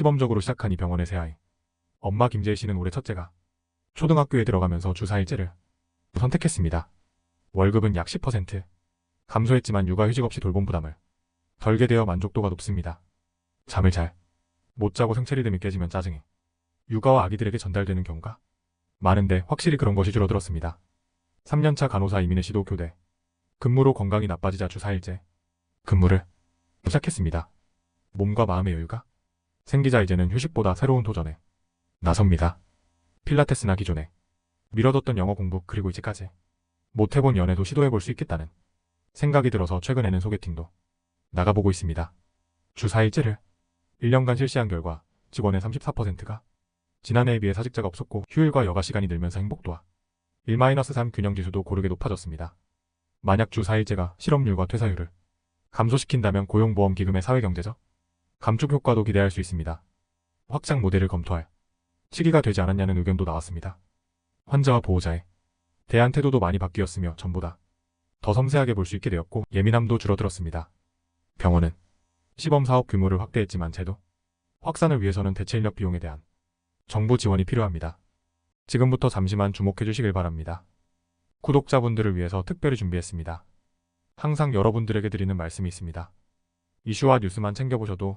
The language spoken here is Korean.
시범적으로 시작한 이 병원의 새 아이. 엄마 김재희 씨는 올해 첫째가 초등학교에 들어가면서 주 4일째를 선택했습니다. 월급은 약 10% 감소했지만 육아휴직 없이 돌봄 부담을 덜게 되어 만족도가 높습니다. 잠을 잘 못 자고 생체 리듬이 깨지면 짜증이 육아와 아기들에게 전달되는 경우가 많은데 확실히 그런 것이 줄어들었습니다. 3년차 간호사 이민혜 씨도 교대 근무로 건강이 나빠지자 주 4일째 근무를 시작했습니다. 몸과 마음의 여유가 생기자 이제는 휴식보다 새로운 도전에 나섭니다. 필라테스나 기존에 미뤄뒀던 영어 공부 그리고 이제까지 못 해본 연애도 시도해볼 수 있겠다는 생각이 들어서 최근에는 소개팅도 나가보고 있습니다. 주 4일째를 1년간 실시한 결과 직원의 34%가 지난해에 비해 사직자가 없었고 휴일과 여가 시간이 늘면서 행복도와 1-3 균형 지수도 고르게 높아졌습니다. 만약 주 4일째가 실업률과 퇴사율을 감소시킨다면 고용보험기금의 사회경제적 감축 효과도 기대할 수 있습니다. 확장 모델을 검토할 시기가 되지 않았냐는 의견도 나왔습니다. 환자와 보호자의 대한 태도도 많이 바뀌었으며 전보다 더 섬세하게 볼 수 있게 되었고 예민함도 줄어들었습니다. 병원은 시범 사업 규모를 확대했지만 제도 확산을 위해서는 대체 인력 비용에 대한 정부 지원이 필요합니다. 지금부터 잠시만 주목해 주시길 바랍니다. 구독자분들을 위해서 특별히 준비했습니다. 항상 여러분들에게 드리는 말씀이 있습니다. 이슈와 뉴스만 챙겨보셔도